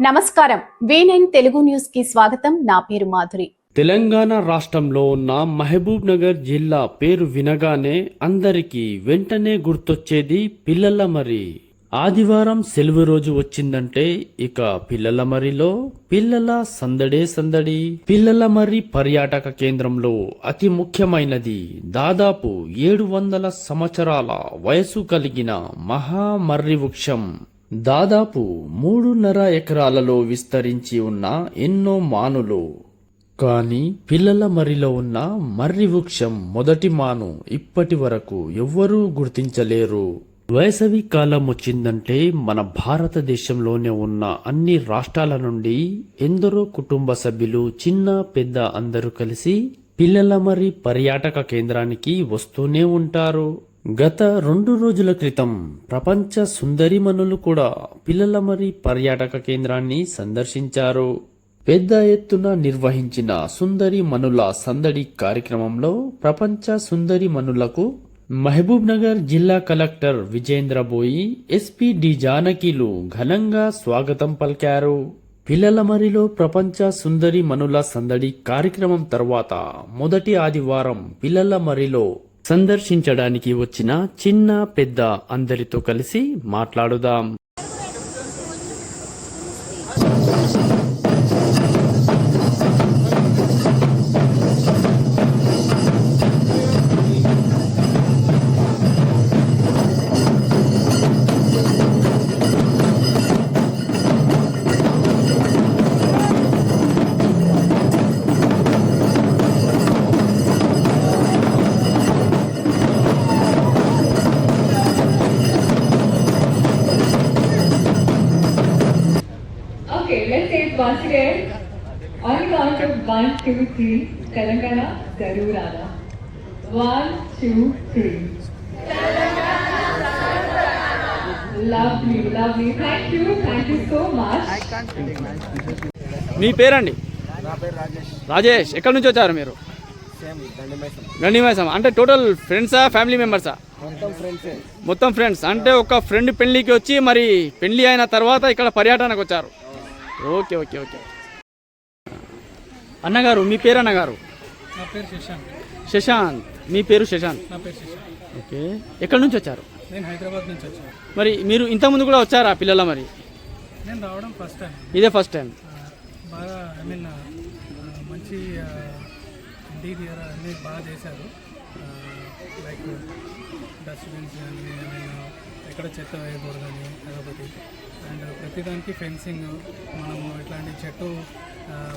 నమస్కారం. వీనైన్ తెలుగు న్యూస్కి స్వాగతం. నా పేరు మాధురి. తెలంగాణ రాష్ట్రంలో ఉన్న మహబూబ్ నగర్ జిల్లా పేరు వినగానే అందరికీ వెంటనే గుర్తొచ్చేది పిల్లల మరి. ఆదివారం సెలవు రోజు వచ్చిందంటే ఇక పిల్లల మరిలో పిల్లల సందడే సందడి పిల్లల మరి పర్యాటక కేంద్రంలో అతి ముఖ్యమైనది దాదాపు ఏడు వందల సంవత్సరాల వయసు కలిగిన మహామర్రి వృక్షం. దాదాపు మూడున్నర ఎకరాలలో విస్తరించి ఉన్న ఎన్నో మానులు. కానీ పిల్లల మరిలో ఉన్న మర్రి వృక్షం మొదటి మాను ఇప్పటి వరకు ఎవ్వరూ గుర్తించలేరు. వేసవి కాలం వచ్చిందంటే మన భారతదేశంలోనే ఉన్న అన్ని రాష్ట్రాల నుండి ఎందరో కుటుంబ సభ్యులు చిన్న పెద్ద అందరూ కలిసి పిల్లల మరి పర్యాటక కేంద్రానికి వస్తూనే ఉంటారు. గత రెండు రోజుల క్రితం ప్రపంచ సుందరిమణులు కూడా పిల్లల మరి పర్యాటక కేంద్రాన్ని సందర్శించారు. పెద్ద ఎత్తున నిర్వహించిన సుందరి మనుల సందడి కార్యక్రమంలో ప్రపంచ సుందరి మనులకు మహబూబ్ నగర్ జిల్లా కలెక్టర్ విజేంద్ర బోయి ఎస్పీ డి జానకిలు ఘనంగా స్వాగతం పలికారు. పిల్లల మరిలో ప్రపంచ సుందరి మనుల సందడి కార్యక్రమం తర్వాత మొదటి ఆదివారం పిల్లల మరిలో సందర్శించడానికి వచ్చిన చిన్న పెద్ద అందరితో కలిసి మాట్లాడుదాం. One, two, three, Telangana, Garurana. One, two, three. Lovely, lovely. Thank you, thank you so much. మీ పేరండి? నా పేరు రాజేష్. రాజేష్ ఎక్కడి నుంచి వచ్చారు మీరు? గండిమైసం అంటే టోటల్ ఫ్రెండ్సా ఫ్యామిలీ మెంబర్సా మొత్తం ఫ్రెండ్సే మొత్తం ఫ్రెండ్స్ అంటే ఒక ఫ్రెండ్ పెళ్ళికి వచ్చి మరి పెళ్ళి అయిన తర్వాత ఇక్కడ పర్యటనకు వచ్చారు. Okay okay okay. అన్నగారు మీ పేరు అన్నగారు? నా పేరు శశాంక్. శశాంత్ మీ పేరు శశాంత్ నా పేరు శశాంక్. ఓకే. ఎక్కడి నుంచి వచ్చారు? నేను హైదరాబాద్ నుంచి వచ్చాను. మరి మీరు ఇంతకుముందు కూడా వచ్చారా పిల్లల మరి? నేను రావడం ఫస్ట్ టైం ఇదే ఫస్ట్ టైం బాగా ఐ మీన్ మంచి ఇంటీరియర్ అన్నీ బాగా చేశారు. లైక్ డస్ట్బిన్స్ కానీ ఎక్కడ చెత్త వేయకూడదని అదొకటి అండ్ ప్రతిదానికి ఫెన్సింగ్ మనము ఇట్లాంటి చెట్టు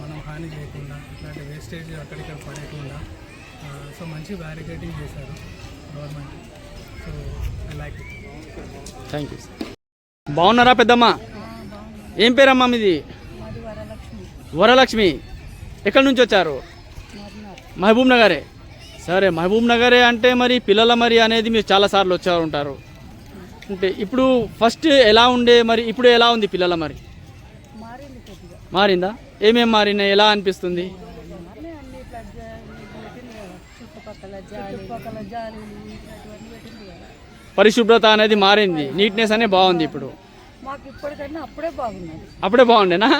మనం హాని చేయకుండా ఇట్లాంటి వేస్టేజ్ అక్కడిక్కడ పడేయకుండా సో మంచి బ్యారికేటింగ్ చేశారు government so I like thank you బాగున్నారా పెద్దమ్మ? ఏం పేరమ్మా మీది? వరలక్ష్మి. ఎక్కడి నుంచి వచ్చారు? మహబూబ్ నగరే. సరే మహబూబ్ నగరే అంటే మరి పిల్లల మరి అనేది మీరు చాలాసార్లు వచ్చారు ఉంటారు అంటే ఇప్పుడు ఫస్ట్ ఎలా ఉండే మరి ఇప్పుడు ఎలా ఉంది పిల్లల మరి? మారిందా? ఏమేం మారినాయి? ఎలా అనిపిస్తుంది? పరిశుభ్రత అనేది మారింది. నీట్నెస్ అనేది బాగుంది ఇప్పుడు. మాకు అప్పుడే బాగున్నది. అప్పుడే బాగుండేనా?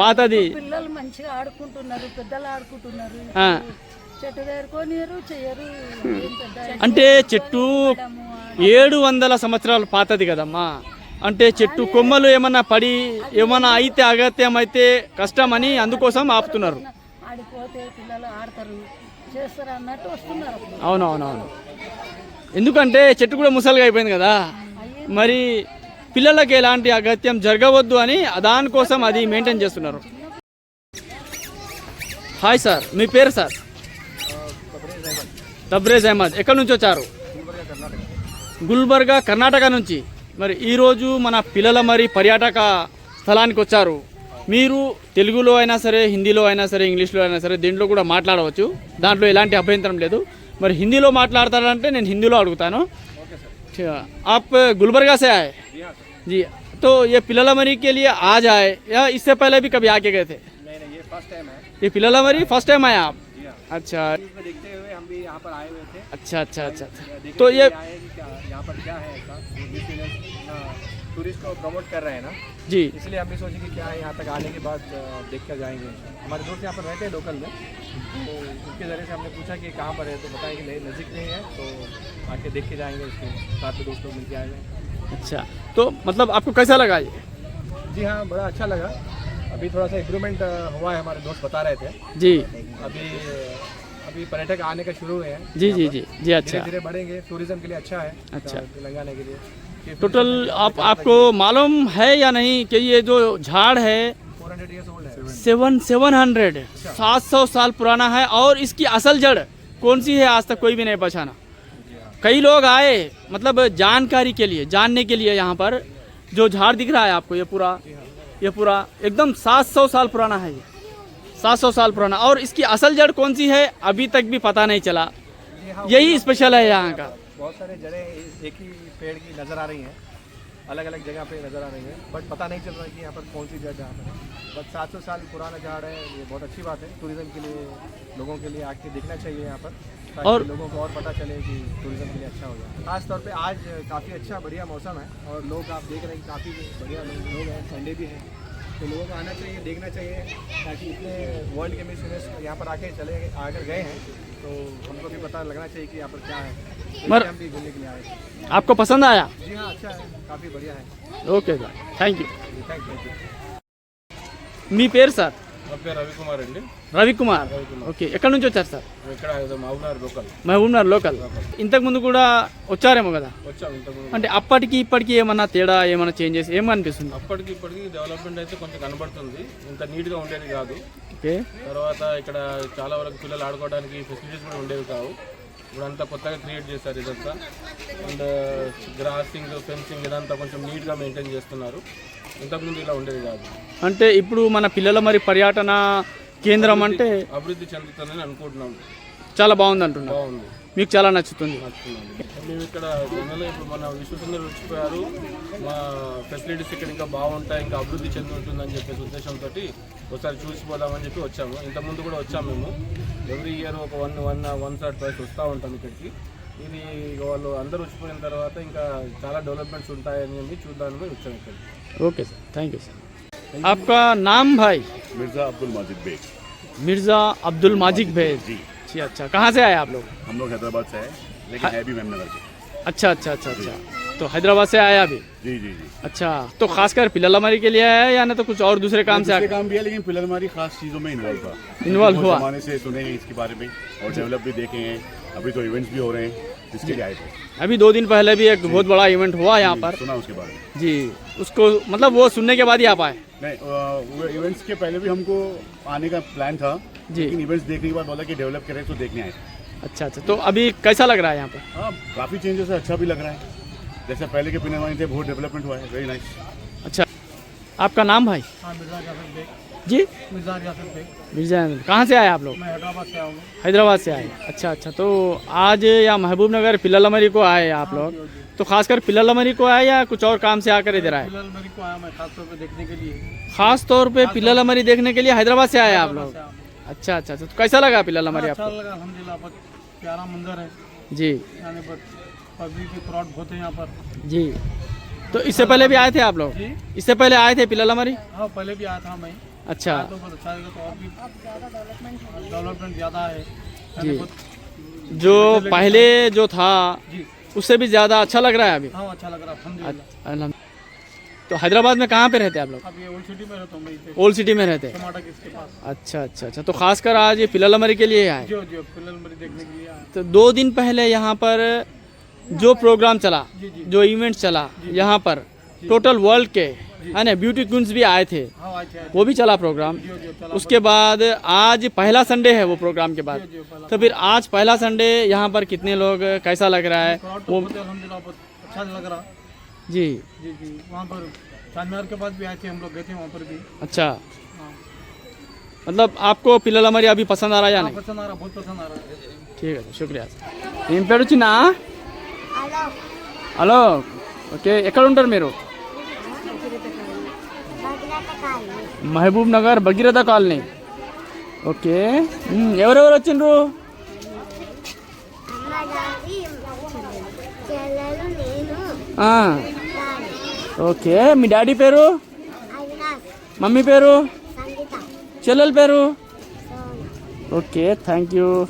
పాతది. పిల్లలు మంచిగా ఆడుకుంటున్నారు పెద్దలు ఆడుకుంటున్నారు. చెట్టు దగ్గరకోనియరు అంటే చెట్టు ఏడు వందల సంవత్సరాలు పాతది కదమ్మా. అంటే చెట్టు కొమ్మలు ఏమన్నా పడి ఏమన్నా అయితే అగత్యం అయితే కష్టమని అందుకోసం ఆపుతున్నారు. అవునవునవును. ఎందుకంటే చెట్టు కూడా ముసలిగా అయిపోయింది కదా. మరి పిల్లలకి ఎలాంటి అగత్యం జరగవద్దు అని దానికోసం అది మెయింటైన్ చేస్తున్నారు. హాయ్ సార్ మీ పేరు సార్? తబ్రేజ్ అహ్మద్ ఎక్కడి నుంచి వచ్చారు? గుల్బర్గా కర్ణాటక నుంచి. మరి ఈరోజు మన పిల్లల మరి పర్యాటక స్థలానికి వచ్చారు మీరు తెలుగులో అయినా సరే హిందీలో అయినా సరే ఇంగ్లీష్లో అయినా సరే దీంట్లో కూడా మాట్లాడవచ్చు దాంట్లో ఎలాంటి అభ్యంతరం లేదు మరి హిందీలో మాట్లాడతారంటే నేను హిందీలో అడుగుతాను अच्छा, आप गुलबर्गा से आए जी तो ये पिललामरी के लिए आज आए या इससे पहले भी कभी आके गए थे नहीं नहीं ये फर्स्ट टाइम है ये पिललामरी फर्स्ट टाइम आए आप अच्छा इसमें देखते हुए हम भी यहाँ पर आए हुए थे अच्छा अच्छा अच्छा अच्छा। देखने तो के ये लिए आए कि क्या यहाँ पर क्या है ऐसा जो मिसलेनियस, टूरिस्ट को प्रमोट कर रहे हैं ना? जी। इसलिए हम भी सोचे कि क्या है यहाँ तक आने के बाद देख कर जाएँगे। हमारे दोस्त यहाँ पर रहते हैं लोकल में तो उसके ज़रिए से हमने पूछा कि कहाँ पर है तो बताया कि नहीं नज़दीक नहीं है तो आके देख के जाएँगे उसके साथ में दोस्त मिल के आएँगे अच्छा तो मतलब आपको कैसा लगा ये? जी हाँ बड़ा अच्छा लगा। अभी थोड़ा सा इम्प्रूवमेंट हुआ है हमारे दोस्त बता रहे थे। जी। अभी अभी पर्यटक आने का शुरू हुए हैं। जी जी जी। जी अच्छा। धीरे बढ़ेंगे। टूरिज़्म के लिए अच्छा है। अच्छा। तेलंगाना के लिए। टोटल आप आपको मालूम है या नहीं कि ये जो झाड़ है 400 years old है। सेवन सेवन हंड्रेड सात सौ साल पुराना है और इसकी असल जड़ कौन सी है आज तक कोई भी नहीं पहचाना। कई लोग आए मतलब जानकारी के लिए जानने के लिए यहाँ पर जो झाड़ दिख रहा है आपको ये पूरा ये पूरा एकदम सात सौ साल पुराना है ये। सात सौ साल पुराना। और इसकी असल जड़ कौन सी है अभी तक भी पता नहीं चला। हाँ यही स्पेशल है यहाँ का। बहुत सारे जड़ें एक ही पेड़ की नज़र आ रही हैं। अलग अलग जगह पे नज़र आ रही हैं। बट पता नहीं चल रहा है कि यहाँ पर कौन सी जड़ जहाँ पर है। बट सात सौ साल पुराना झाड़ है ये बहुत अच्छी बात है। टूरिज़्म के लिए लोगों के लिए आके देखना चाहिए यहाँ पर। और- लोगों को और पता चले कि टूरिज़्म के लिए अच्छा हो जाए। खास तौर पे आज काफ़ी अच्छा बढ़िया मौसम है। और लोग आप देख रहे हैं काफ़ी बढ़िया लोग हैं। संडे भी हैं। तो लोगों को आना चाहिए देखना चाहिए ताकि इतने वर्ल्ड के मिस यूनिवर्स यहाँ पर आके चले आकर गए हैं तो हमको भी पता लगना चाहिए कि यहाँ पर क्या है मर- हम भी घूमने के लिए आए थे। आपको पसंद आया जी हाँ अच्छा है काफ़ी बढ़िया है okay sir thank you thank you మీ పేరు సార్ నా పేరు రవికుమార్ అండి రవికుమార్. ఓకే ఎక్కడి నుంచి వచ్చారు సార్? ఇక్కడ మహబూబ్నగర్ లోకల్. మహబూబ్నగర్ లోకల్. ఇంతకు ముందు కూడా వచ్చారేమో కదా? ఇంతకుముందు అంటే అప్పటికి ఇప్పటికి ఏమన్నా తేడా ఏమన్నా చేంజెస్ ఏమనిపిస్తుంది? అప్పటికి ఇప్పటికి డెవలప్మెంట్ అయితే కొంచెం కనబడుతుంది. ఇంత నీట్గా ఉండేది కాదు. ఓకే. తర్వాత ఇక్కడ చాలా వరకు పిల్లలు ఆడుకోవడానికి ఫెసిలిటీస్ కూడా ఉండేవి కావు. ఇప్పుడు అంతా కొత్తగా క్రియేట్ చేశారు ఇదంతా. అండ్ గ్రాసింగ్ ఫెన్సింగ్ ఇదంతా కొంచెం నీట్గా మెయింటైన్ చేస్తున్నారు. ఇంతకుముందు ఇలా ఉండేది కాదు. అంటే ఇప్పుడు మన పిల్లల మరి పర్యటన కేంద్రం అంటే అభివృద్ధి చెందుతుందని అనుకుంటున్నాం చాలా బాగుంది అంటున్నారు బాగుంది మీకు చాలా నచ్చుతుంది నచ్చుతుందండి మేము ఇక్కడ జనరల్గా ఇప్పుడు మన విశ్వసుందరు వచ్చిపోయారు మా ఫెసిలిటీస్ ఇక్కడ ఇంకా బాగుంటాయి ఇంకా అభివృద్ధి చెందుతుందని చెప్పేసి ఉద్దేశంతో ఒకసారి చూసిపోదామని చెప్పి వచ్చాము ఇంతకుముందు కూడా వచ్చాము మేము ఎవ్రీ ఇయర్ ఒక one one one sir twice వస్తూ ఉంటాం ఇక్కడికి ఇది ఇక వాళ్ళు అందరూ వచ్చిపోయిన తర్వాత ఇంకా చాలా డెవలప్మెంట్స్ ఉంటాయని చెప్పి చూద్దామని వచ్చాము ఇక్కడికి okay sir thank you sir आपका नाम भाई मिर्ज़ा अब्दुल माजिद बेग मिर्ज़ा अब्दुल माजिक भेज। जी जी अच्छा। कहाँ से आए आप लोग? हम लोग हैदराबाद से हैं लेकिन है। भी मेमनगर से। अच्छा अच्छा अच्छा अच्छा। तो हैदराबाद से आया अभी? जी जी जी। अच्छा तो खासकर पिललामारी के लिए आया या ना तो कुछ और दूसरे काम से दूसरे आया काम भी है लेकिन फ़िलहाल खास चीज़ों में इन्वॉल्व Involve बहुत हुआ। जमाने से सुने हैं इसके बारे में और डेवलप भी देखे हैं। अभी तो इवेंट्स भी हो रहे हैं जिसके लिए आए थे। अभी दो दिन पहले भी एक बहुत बड़ा इवेंट हुआ यहाँ पर। सुना उसके बारे में। जी उसको मतलब वो सुनने के बाद ही आप आए? नहीं इवेंट्स के पहले भी हमको आने का प्लान था जी। लेकिन इवेंट्स देखने के बाद बोला कि डेवलप करें तो देखने आए। अच्छा अच्छा तो अभी कैसा लग रहा है यहाँ पर? हाँ काफ़ी चेंजेस है अच्छा भी लग रहा है। जैसे पहले के पिने थे बहुत डेवलपमेंट हुआ है वेरी नाइस अच्छा। आपका नाम भाई? हाँ मिर्ज़ा जाफ़र बेग। जी? मिर्ज़ा मिर्ज़ा कहाँ से आए आप लोग? हैदराबाद से आऊँ हैदराबाद से आए। अच्छा अच्छा। तो आज या महबूब नगर पिल्लामरी को आए आप लोग? तो खासकर पिल्लामरी को आए या कुछ और काम से आकर इधर आए? खास तौर पे देखने के लिए। खास तौर पे पिल्लामरी देखने के लिए हैदराबाद से आए आप लोग? अच्छा अच्छा। तो कैसा लगा पिल्लामरी अच्छा आपको? प्यारा मंदिर है। जी। पब्लिक क्राउड बहुत है यहाँ पर। जी। तो इससे पहले भी आए थे आप लोग? इससे पहले आए थे पिल्लामरी हाँ पहले भी आया था मैं। अच्छा। तो बहुत अच्छा लगा तो और भी डेवलपमेंट ज़्यादा है। जी। जो पहले जो था उससे भी ज़्यादा अच्छा लग रहा है अभी? हाँ अच्छा लग रहा है तो हैदराबाद में कहाँ पे रहते हैं आप लोग? ओल्ड सिटी में रहता हूँ ओल्ड सिटी में रहते हैं? टमाटर इसके पास। अच्छा अच्छा अच्छा। तो खासकर आज ये पिल्लामरी के लिए आए? जो जो देखने के लिए आया तो दो दिन पहले यहाँ पर जो प्रोग्राम चला। जो इवेंट चला यहाँ पर टोटल वर्ल्ड के है ना ब्यूटी क्वींस भी आए थे हाँ आज है वो भी चला प्रोग्राम जो जो चला उसके बाद आज पहला संडे है वो प्रोग्राम के बाद जो पहला तो फिर आज पहला संडे यहाँ पर कितने लोग कैसा लग रहा है क्राउड तो वो बहुत है, अलहमदिल्ला बहुत अच्छा लग रहा जी जी जी वहाँ पर चांदमीनार के पास भी आए थे हम लोग गए थे वहाँ पर भी अच्छा हाँ मतलब आपको పిల్లలమరి अभी पसंद आ रहा है या हाँ, नहीं पसंद आ रहा बहुत पसंद आ रहा है ठीक है शुक्रिया ఏం పేరు వచ్చినా హలో ఓకే ఎక్కడ ఉంటారు మీరు Mahabubnagar Bhagiratha colony. Okay. ఎవరెవరు వచ్చిండ్రు? ఓకే. మీ డాడీ పేరు? మమ్మీ పేరు? చెల్లెల పేరు? ఓకే. Thank you.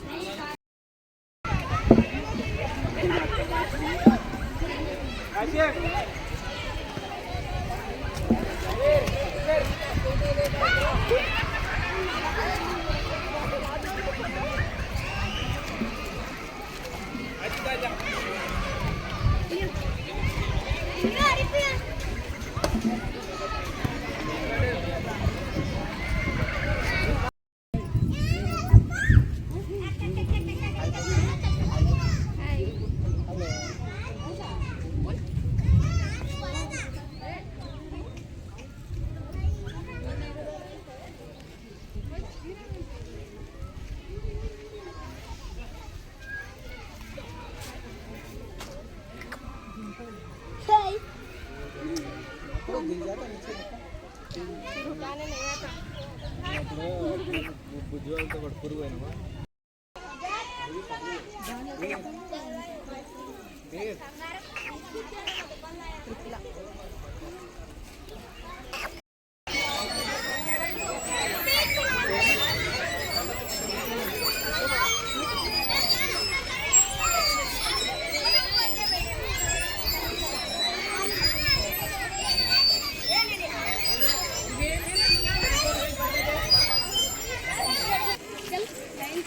బుజ్జివాళ్ళతో ఒకటి పురుగు అయినవా?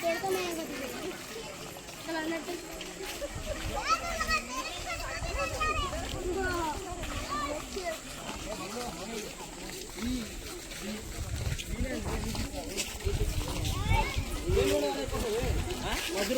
पेड़ का महँगा मधुर